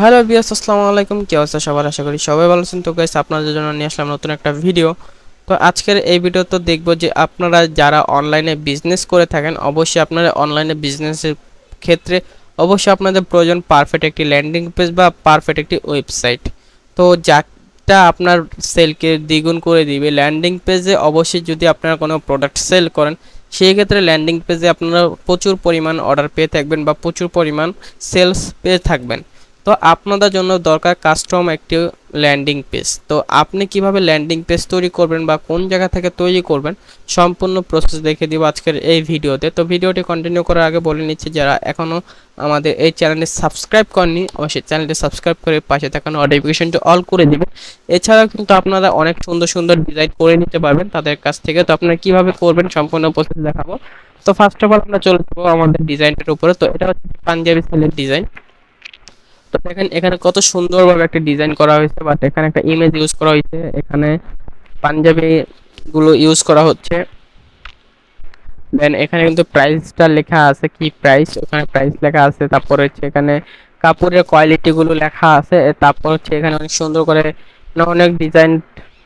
Hello বিয়াস আসসালামু আলাইকুম। কি অবস্থা সবার? আশা করি সবাই ভালো আছেন। তো গাইস আপনাদের জন্য নিয়ে আসলাম নতুন একটা ভিডিও তো আজকের এই ভিডিও তো দেখব যে আপনারা যারা অনলাইনে বিজনেস করে থাকেন, অবশ্যই আপনারা অনলাইনে বিজনেসের ক্ষেত্রে অবশ্যই আপনাদের প্রয়োজন পারফেক্ট একটি ল্যান্ডিং পেজ বা পারফেক্ট একটি ওয়েবসাইট তো যাটা আপনার সেলকে দ্বিগুণ করে দিবে ল্যান্ডিং পেজে অবশ্যই যদি আপনারা কোনো প্রোডাক্ট সেল করেন সেই ক্ষেত্রে ল্যান্ডিং পেজে আপনারা প্রচুর পরিমাণ অর্ডার পেয়ে থাকবেন বা প্রচুর পরিমাণ সেলস পেয়ে থাকবেন। তো আপনাদের জন্য দরকার কাস্টম একটি ল্যান্ডিং পেজ তো আপনি কীভাবে ল্যান্ডিং পেজ তৈরি করবেন বা কোন জায়গা থেকে তৈরি করবেন, সম্পূর্ণ প্রসেস দেখে দিব আজকের এই ভিডিওতে। তো ভিডিওটি কন্টিনিউ করার আগে বলে নিচ্ছি, যারা এখনও আমাদের এই চ্যানেলটি সাবস্ক্রাইব করেনি অবশ্যই চ্যানেলটি সাবস্ক্রাইব করে পাশে থাকা নোটিফিকেশনটি অল করে দিবেন। এছাড়াও কিন্তু আপনারা অনেক সুন্দর সুন্দর ডিজাইন করে নিতে পারবেন তাদের কাছ থেকে। তো আপনারা কীভাবে করবেন সম্পূর্ণ প্রসেস দেখাবো। তো ফার্স্ট অফ অল আমরা চলে যাব আমাদের ডিজাইনটার উপরে। তো এটা হচ্ছে পাঞ্জাবি সেলের ডিজাইন তো দেখেন, এখানে কত সুন্দরভাবে একটা ডিজাইন করা হয়েছে বাট এখানে একটা ইমেজ ইউজ করা হয়েছে। এখানে পাঞ্জাবি গুলো ইউজ করা হচ্ছে। দেন এখানে কিন্তু প্রাইসটা লেখা আছে, কি প্রাইস ওখানে প্রাইস লেখা আছে, তারপর হচ্ছে এখানে কাপড়ের কোয়ালিটি গুলো লেখা আছে, তারপর হচ্ছে এখানে অনেক সুন্দর করে মানে অনেক ডিজাইন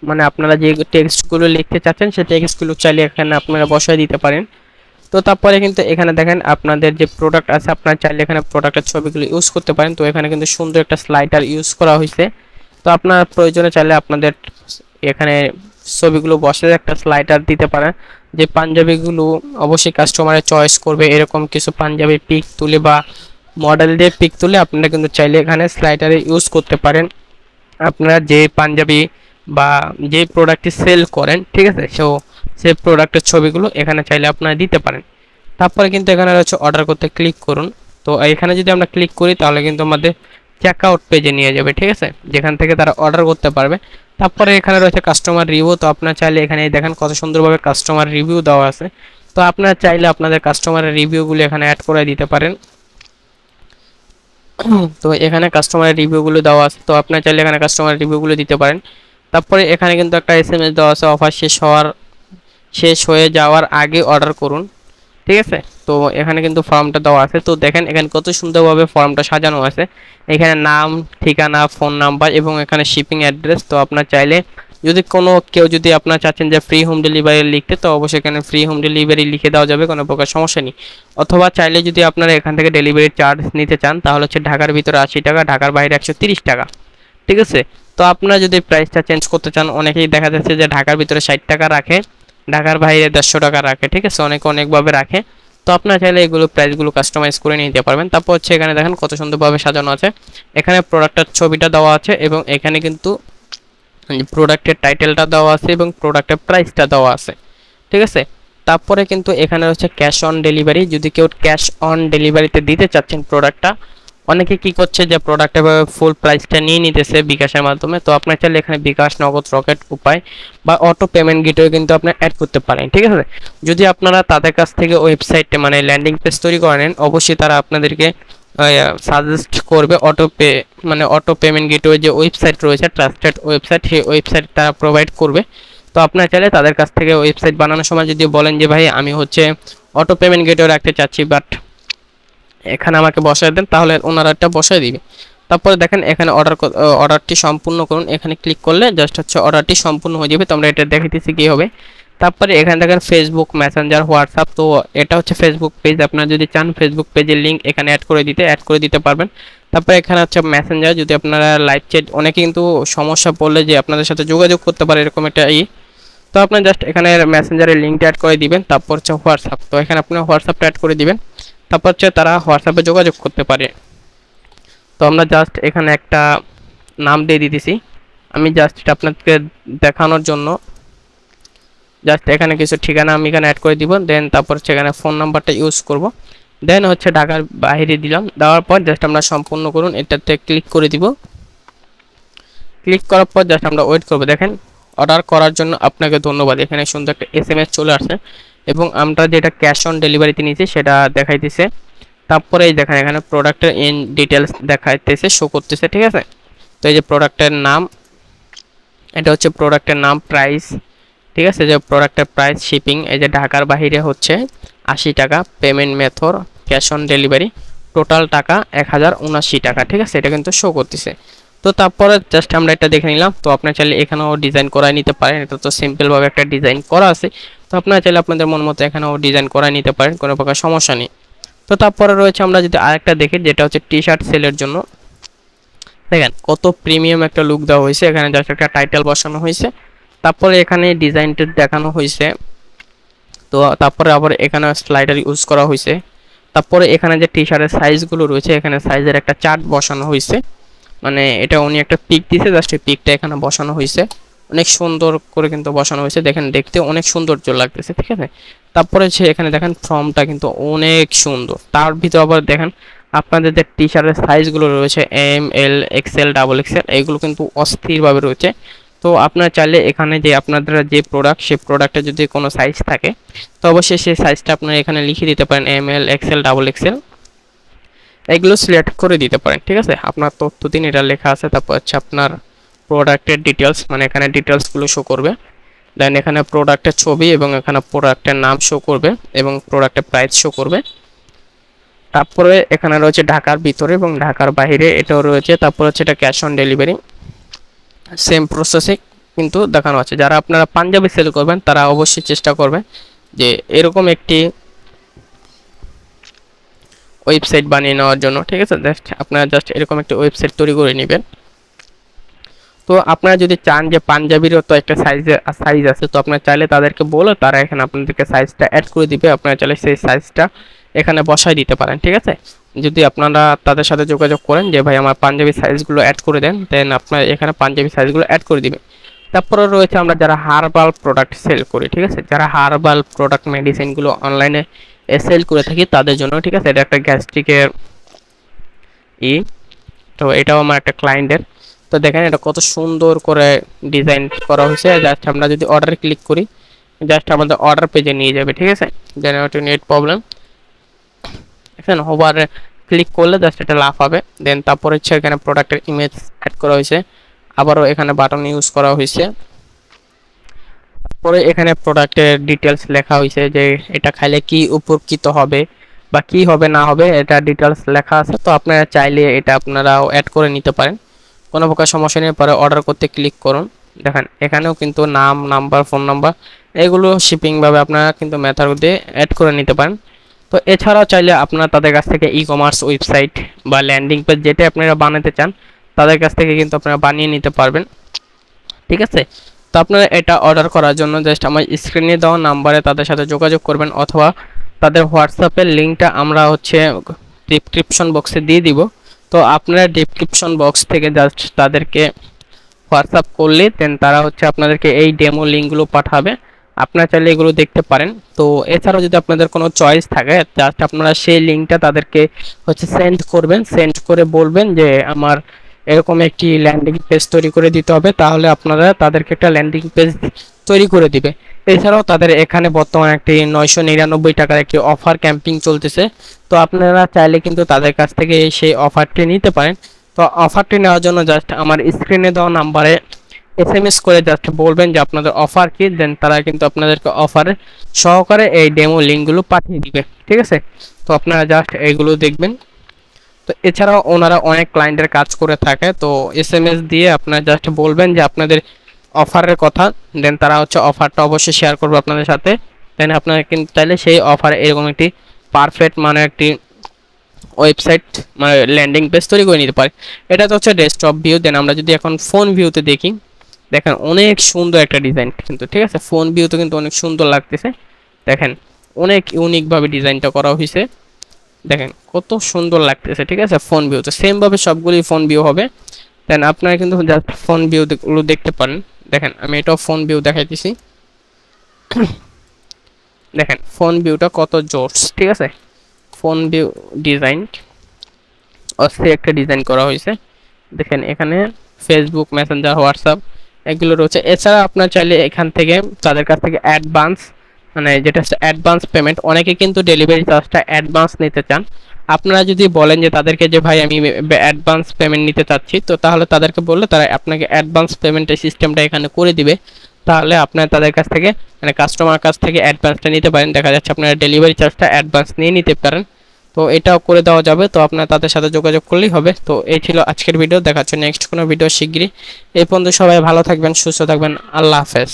মানে আপনারা যে টেক্সটগুলো লিখতে চাচ্ছেন সেই টেক্সটগুলো চাইলে এখানে আপনারা বসায় দিতে পারেন। তো তারপরে কিন্তু এখানে দেখেন আপনাদের যে প্রোডাক্ট আছে, আপনারা চাইলে এখানে প্রোডাক্টের ছবিগুলো ইউজ করতে পারেন। তো এখানে কিন্তু সুন্দর একটা স্লাইডার ইউজ করা হয়েছে। তো আপনার প্রয়োজনে চাইলে আপনাদের এখানে ছবিগুলো বসে একটা স্লাইডার দিতে পারেন, যে পাঞ্জাবিগুলো অবশ্যই কাস্টমারের চয়েস করবে। এরকম কিছু পাঞ্জাবি পিক তুলে বা মডেল দিয়ে পিক তুলে আপনারা কিন্তু চাইলে এখানে স্লাইডারে ইউজ করতে পারেন। আপনারা যে পাঞ্জাবি বা যে প্রোডাক্টটি সেল করেন, ঠিক আছে? সো সেই প্রোডাক্টের ছবিগুলো এখানে চাইলে আপনারা দিতে পারেন। তারপরে কিন্তু এখানে রয়েছে অর্ডার করতে ক্লিক করুন। তো এখানে যদি আমরা ক্লিক করি, তাহলে কিন্তু আমাদের চেক আউট পেজে নিয়ে যাবে, ঠিক আছে? যেখান থেকে তারা অর্ডার করতে পারবে। তারপরে এখানে রয়েছে কাস্টমার রিভিউ তো আপনারা চাইলে এখানে দেখেন কত সুন্দরভাবে কাস্টমার রিভিউ দেওয়া আছে। তো আপনারা চাইলে আপনাদের কাস্টমারের রিভিউগুলো এখানে অ্যাড করে দিতে পারেন। তো এখানে কাস্টমারের রিভিউগুলো দেওয়া আছে। তো আপনারা চাইলে এখানে কাস্টমারের রিভিউগুলো দিতে পারেন। তারপরে এখানে কিন্তু একটা এস এম এস দেওয়া আছে অফার শেষ হওয়ার, শেষ হয়ে যাওয়ার আগে অর্ডার করুন, ঠিক আছে? তো এখানে কিন্তু ফর্মটা দেওয়া আছে। তো দেখেন এখানে কত সুন্দরভাবে ফর্মটা সাজানো আছে। এখানে নাম, ঠিকানা ফোন নাম্বার এবং এখানে শিপিং অ্যাড্রেস তো আপনার চাইলে যদি কোনো, কেউ যদি আপনার চাচ্ছেন যে ফ্রি হোম ডেলিভারি লিখতে, তো অবশ্যই এখানে ফ্রি হোম ডেলিভারি লিখে দেওয়া যাবে, কোনো প্রকার সমস্যা নেই। অথবা চাইলে যদি আপনারা এখান থেকে ডেলিভারি চার্জ নিতে চান, তাহলে হচ্ছে ঢাকার ভিতরে আশি টাকা, ঢাকার বাইরে একশো টাকা। ঠিক আছে? তো আপনারা যদি প্রাইসটা চেঞ্জ করতে চান, অনেকেই দেখা যাচ্ছে যে ঢাকার ভিতরে ষাট টাকা রাখে, ঢাকার বাইরে দেড়শো টাকা রাখে, ঠিক আছে? অনেকে অনেকভাবে রাখে। তো আপনারা চাইলে এগুলো প্রাইসগুলো কাস্টমাইজ করে নিতে পারবেন। তারপর হচ্ছে এখানে দেখেন কত সুন্দরভাবে সাজানো আছে। এখানে প্রোডাক্টের ছবিটা দেওয়া আছে এবং এখানে কিন্তু প্রোডাক্টের টাইটেলটা দেওয়া আছে এবং প্রোডাক্টের প্রাইসটা দেওয়া আছে। ঠিক আছে? তারপরে কিন্তু এখানে হচ্ছে ক্যাশ অন ডেলিভারি যদি কেউ ক্যাশ অন ডেলিভারিতে দিতে চাচ্ছেন প্রোডাক্টটা অনেকে কি করছে যে প্রোডাক্টের ফুল প্রাইসটা নিয়ে নিতেছে বিকাশের মাধ্যমে, তো আপনার চাইলে এখানে বিকাশ নগদ রকেট উপায় বা অটো পেমেন্ট গেটওয়ে কিন্তু আপনি অ্যাড করতে পারেন, ঠিক আছে? যদি আপনারা তাদের কাছ থেকে ওয়েবসাইটে মানে ল্যান্ডিং পেজ তৈরি করেন অবশ্যই তারা আপনাদেরকে সাজেস্ট করবে অটো পে মানে অটো পেমেন্ট গেটওয়ে যে ওয়েবসাইট রয়েছে ট্রাস্টেড ওয়েবসাইট সেই ওয়েবসাইট তারা প্রোভাইড করবে। তো আপনার চাইলে তাদের কাছ থেকে ওয়েবসাইট বানানোর সময় যদি বলেন যে, ভাই, আমি হচ্ছে অটো পেমেন্ট গেটওয়ে রাখতে চাচ্ছি বাট এখানে আমাকে বসায় দেন, তাহলে ওনারা একটা বসায় দিবে। তারপরে দেখেন এখানে অর্ডার অর্ডারটি সম্পূর্ণ করুন। এখানে ক্লিক করলে জাস্ট হচ্ছে অর্ডারটি সম্পূর্ণ হয়ে যাবে। তোমরা এটা দেখাইতেছি কী হবে। তারপরে এখানে দেখেন ফেসবুক মেসেঞ্জার হোয়াটসঅ্যাপ তো এটা হচ্ছে ফেসবুক পেজ আপনারা যদি চান ফেসবুক পেজের লিঙ্ক এখানে অ্যাড করে দিতে অ্যাড করে দিতে পারবেন। তারপরে এখানে হচ্ছে মেসেঞ্জার যদি আপনারা লাইভ চ্যাট অনেকে কিন্তু সমস্যা পড়লে যে আপনাদের সাথে যোগাযোগ করতে পারে এরকম একটা ই। তো আপনার জাস্ট এখানে মেসেঞ্জারের লিঙ্কটা অ্যাড করে দিবেন। তারপর হচ্ছে হোয়াটসঅ্যাপ তো এখানে আপনি হোয়াটসঅ্যাপটা অ্যাড করে দিবেন। তারপর হচ্ছে তারা হোয়াটসঅ্যাপে যোগাযোগ করতে পারে। তো আমরা জাস্ট এখানে একটা নাম দিয়ে দিতেছি। আমি জাস্ট এটা আপনাদেরকে দেখানোর জন্য। জাস্ট এখানে কিছু ঠিকানা আমি এখানে অ্যাড করে দিব দেন তারপর এখানে ফোন নাম্বারটা ইউজ করব। দেন হচ্ছে ঢাকার বাইরে দিলাম, দেওয়ার পর জাস্ট আমরা সম্পূর্ণ করুন, এটাতে ক্লিক করে দিব। ক্লিক করার পর জাস্ট আমরা ওয়েট করব, দেখেন। অর্ডার করার জন্য আপনাকে ধন্যবাদ। এখানে সুন্দর একটা এস চলে আসে এবং আমরা যেটা ক্যাশ অন ডেলিভারিতে নিয়েছি, সেটা দেখাইতেছে। তারপরে এই দেখেন, এখানে প্রোডাক্টের ইন ডিটেলস দেখাইতেছে শো করতেছে, ঠিক আছে? তো এই যে প্রোডাক্টের নাম, এটা হচ্ছে প্রোডাক্টের নাম প্রাইস ঠিক আছে? যে প্রোডাক্টের প্রাইস শিপিং এই যে ঢাকার বাহিরে হচ্ছে আশি টাকা payment method cash on delivery total টাকা এক টাকা, ঠিক আছে? এটা কিন্তু শো করতেছে। তো তারপরে জাস্ট আমরা এটা দেখে নিলাম। তো আপনার চাইলে এখানেও ডিজাইন করাই নিতে পারেন। এটা তো সিম্পলভাবে একটা ডিজাইন করা আছে। তো আপনারা চাইলে আপনাদের মন মতো এখানেও ডিজাইন করাই নিতে পারেন। কোনো প্রকার সমস্যা নেই। তো তারপরে রয়েছে আমরা যদি আরেকটা দেখি, যেটা হচ্ছে টি শার্ট সেলের জন্য। দেখেন, কত প্রিমিয়াম একটা লুক দেওয়া হয়েছে। এখানে জাস্ট একটা টাইটেল বসানো হয়েছে। তারপরে এখানে ডিজাইনটা দেখানো হয়েছে। তো তারপরে আবার এখানে স্লাইডার ইউজ করা হয়েছে। তারপরে এখানে যে টি শার্টের সাইজগুলো রয়েছে, এখানে সাইজের একটা চার্ট বসানো হয়েছে। মানে এটা উনি একটা পিক দিছে জাস্ট এই পিকটা এখানে বসানো হয়েছে অনেক সুন্দর করে কিন্তু বসানো হয়েছে দেখেন দেখতে অনেক সৌন্দর্য লাগতেছে, ঠিক আছে? তারপরে হচ্ছে এখানে দেখেন ফর্মটা কিন্তু অনেক সুন্দর। তার ভিতর আবার দেখেন আপনাদের যে টি শার্টের সাইজগুলো রয়েছে M L XL double XL এইগুলো কিন্তু অস্থিরভাবে রয়েছে। তো আপনারা চাইলে এখানে যে আপনাদের যে প্রোডাক্ট সেই প্রোডাক্টে যদি কোনো সাইজ থাকে, তো অবশ্যই সেই সাইজটা আপনারা এখানে লিখে দিতে পারেন M L XL double XL এগুলো সিলেক্ট করে দিতে পারেন, ঠিক আছে? আপনার তথ্য দিন, এটা লেখা আছে, তারপর হচ্ছে আপনার প্রোডাক্টের ডিটেলস মানে এখানে ডিটেলসগুলো শো করবে। দেন এখানে প্রোডাক্টের ছবি এবং এখানে প্রোডাক্টের নাম শো করবে এবং প্রোডাক্টের প্রাইস শো করবে। তারপরে এখানে রয়েছে ঢাকার ভিতরে এবং ঢাকার বাইরে এটাও রয়েছে। তারপর হচ্ছে এটা ক্যাশ অন ডেলিভারি সেম প্রসেসে কিন্তু দেখানো আছে। যারা আপনারা পাঞ্জাবি সেল করবেন, তারা অবশ্যই চেষ্টা করবেন যে এরকম একটি ওয়েবসাইট বানিয়ে নেওয়ার জন্য, ঠিক আছে? জাস্ট আপনারা জাস্ট এরকম একটা ওয়েবসাইট তৈরি করে নেবেন। তো আপনারা যদি চান যে পাঞ্জাবিরও তো একটা সাইজে সাইজ আছে, তো আপনারা চাইলে তাদেরকে বলে তারা এখানে আপনাদেরকে সাইজটা অ্যাড করে দিবে। আপনারা চাইলে সেই সাইজটা এখানে বসাই দিতে পারেন, ঠিক আছে? যদি আপনারা তাদের সাথে যোগাযোগ করেন যে, ভাই, আমার পাঞ্জাবি সাইজগুলো অ্যাড করে দেন দেন আপনার এখানে পাঞ্জাবি সাইজগুলো অ্যাড করে দিবে তারপরে রয়েছে আমরা যারা হার্বাল প্রোডাক্ট সেল করি, ঠিক আছে? যারা হার্বাল প্রোডাক্ট মেডিসিনগুলো অনলাইনে সেল করে থাকি তাদের জন্য, ঠিক আছে? এটা একটা গ্যাস্ট্রিকের ই। তো এটাও আমার একটা ক্লায়েন্টের তো দেখেন এটা কত সুন্দর করে ডিজাইন করা হয়েছে। জাস্ট আমরা যদি অর্ডার ক্লিক করি জাস্ট আমাদের অর্ডার পেজে নিয়ে যাবে, ঠিক আছে? জেনারেটিভ নেট প্রবলেম দেখেন হোভার ক্লিক করলে জাস্ট এটা লাভ হবে। দেন তারপর হচ্ছে এখানে প্রোডাক্টের ইমেজ অ্যাড করা হয়েছে। আবারও এখানে বাটন ইউজ করা হয়েছে। পরে এখানে প্রোডাক্টের ডিটেলস লেখা হয়েছে যে এটা খাইলে কি উপকৃত হবে বা কি হবে, না হবে, এটা ডিটেলস লেখা আছে। তো আপনারা চাইলে এটা আপনারাও অ্যাড করে নিতে পারেন। কোনো প্রকার সমস্যা নেই, পরে অর্ডার করতে ক্লিক করুন। দেখেন, এখানেও কিন্তু নাম নাম্বার ফোন নাম্বার এগুলো শিপিংভাবে আপনারা কিন্তু মেথাড দিয়ে অ্যাড করে নিতে পারেন। তো এছাড়াও চাইলে আপনারা তাদের কাছ থেকে ই কমার্স ওয়েবসাইট বা ল্যান্ডিং পেজ যেটা আপনারা বানাতে চান, তাদের কাছ থেকে কিন্তু আপনারা বানিয়ে নিতে পারবেন। ঠিক আছে? তো আপনারা এটা অর্ডার করার জন্য জাস্ট আমার স্ক্রিনে দেওয়া নাম্বারে তাদের সাথে যোগাযোগ করবেন অথবা তাদের হোয়াটসঅ্যাপের লিঙ্কটা আমরা হচ্ছে ডিসক্রিপশন বক্সে দিয়ে দিব। তো আপনারা ডিসক্রিপশন বক্স থেকে জাস্ট তাদেরকে হোয়াটসঅ্যাপ করলে দেন তারা হচ্ছে আপনাদেরকে এই ডেমো লিঙ্কগুলো পাঠাবে। আপনারা চাইলে এগুলো দেখতে পারেন। তো এছাড়াও যদি আপনাদের কোনো চয়েস থাকে জাস্ট আপনারা সেই লিঙ্কটা তাদেরকে হচ্ছে সেন্ড করবেন। সেন্ড করে বলবেন যে আমার এরকম একটি ল্যান্ডিং পেজ তৈরি করে দিতে হবে, তাহলে আপনারা তাদেরকে একটা ল্যান্ডিং পেজ তৈরি করে দিবে। এছাড়াও তাদের এখানে বর্তমানে একটি নয়শো নিরানব্বই টাকার একটি অফার ক্যাম্পিং চলতেছে। তো আপনারা চাইলে কিন্তু তাদের কাছ থেকে সেই অফারটি নিতে পারেন। তো অফারটি নেওয়ার জন্য জাস্ট আমার স্ক্রিনে দেওয়া নাম্বারে এস এম এস করে জাস্ট বলবেন যে আপনাদের অফার কি দেন তারা কিন্তু আপনাদেরকে অফারে সহকারে এই ডেমো লিঙ্কগুলো পাঠিয়ে দিবে। ঠিক আছে? তো আপনারা জাস্ট এইগুলো দেখবেন। তো এছাড়াও ওনারা অনেক ক্লায়েন্টের কাজ করে থাকে, তো এস এম এস দিয়ে আপনারা জাস্ট বলবেন যে আপনাদের অফারের কথা দেন তারা হচ্ছে অফারটা অবশ্যই শেয়ার করবে আপনাদের সাথে দেন আপনারা কিন্তু চাইলে সেই অফারে এরকম একটি পারফেক্ট মানে একটি ওয়েবসাইট মানে ল্যান্ডিং পেজ তৈরি করে নিতে পারে। এটা তো হচ্ছে ডেস্কটপ ভিউ দেন আমরা যদি এখন ফোন ভিউতে দেখি, দেখেন অনেক সুন্দর একটা ডিজাইন কিন্তু, ঠিক আছে? ফোন ভিউতে কিন্তু অনেক সুন্দর লাগতেছে। দেখেন অনেক ইউনিকভাবে ডিজাইনটা করা হয়েছে দেখেন, কত সুন্দর লাগতেছে, ঠিক আছে? ফোন ভিউতে সেমভাবে সবগুলি ফোন ভিউ হবে। দেন আপনারা কিন্তু জাস্ট ফোন ভিউগুলো দেখতে পারেন। দেখেন, আমি এটাও ফোন ভিউ দেখাইতেছি। দেখেন ফোন ভিউটা কত জোরস ঠিক আছে? ফোন ভিউ ডিজাইন অস্থির একটা ডিজাইন করা হয়েছে। দেখেন, এখানে ফেসবুক মেসেঞ্জার হোয়াটসঅ্যাপ এগুলো রয়েছে। এছাড়া আপনার চাইলে এখান থেকে তাদের কাছ থেকে অ্যাডভান্স মানে যেটা অ্যাডভান্স পেমেন্ট অনেকে কিন্তু ডেলিভারি চার্জটা অ্যাডভান্স নিতে চান। আপনারা যদি বলেন যে তাদেরকে যে, ভাই, আমি অ্যাডভান্স পেমেন্ট নিতে চাচ্ছি, তো তাহলে তাদেরকে বললে তারা আপনাকে অ্যাডভান্স পেমেন্টের সিস্টেমটা এখানে করে দিবে। তাহলে আপনার তাদের কাছ থেকে মানে কাস্টমার কাছ থেকে অ্যাডভান্সটা নিতে পারেন। দেখা যাচ্ছে আপনারা ডেলিভারি চার্জটা অ্যাডভান্স নিয়ে নিতে পারেন। তো এটাও করে দেওয়া যাবে। তো আপনার তাদের সাথে যোগাযোগ করলেই হবে। তো এই ছিল আজকের ভিডিও দেখাচ্ছে নেক্সট কোনো ভিডিও শিগগিরই। এই পর্যন্ত সবাই ভালো থাকবেন, সুস্থ থাকবেন। আল্লাহ হাফেজ।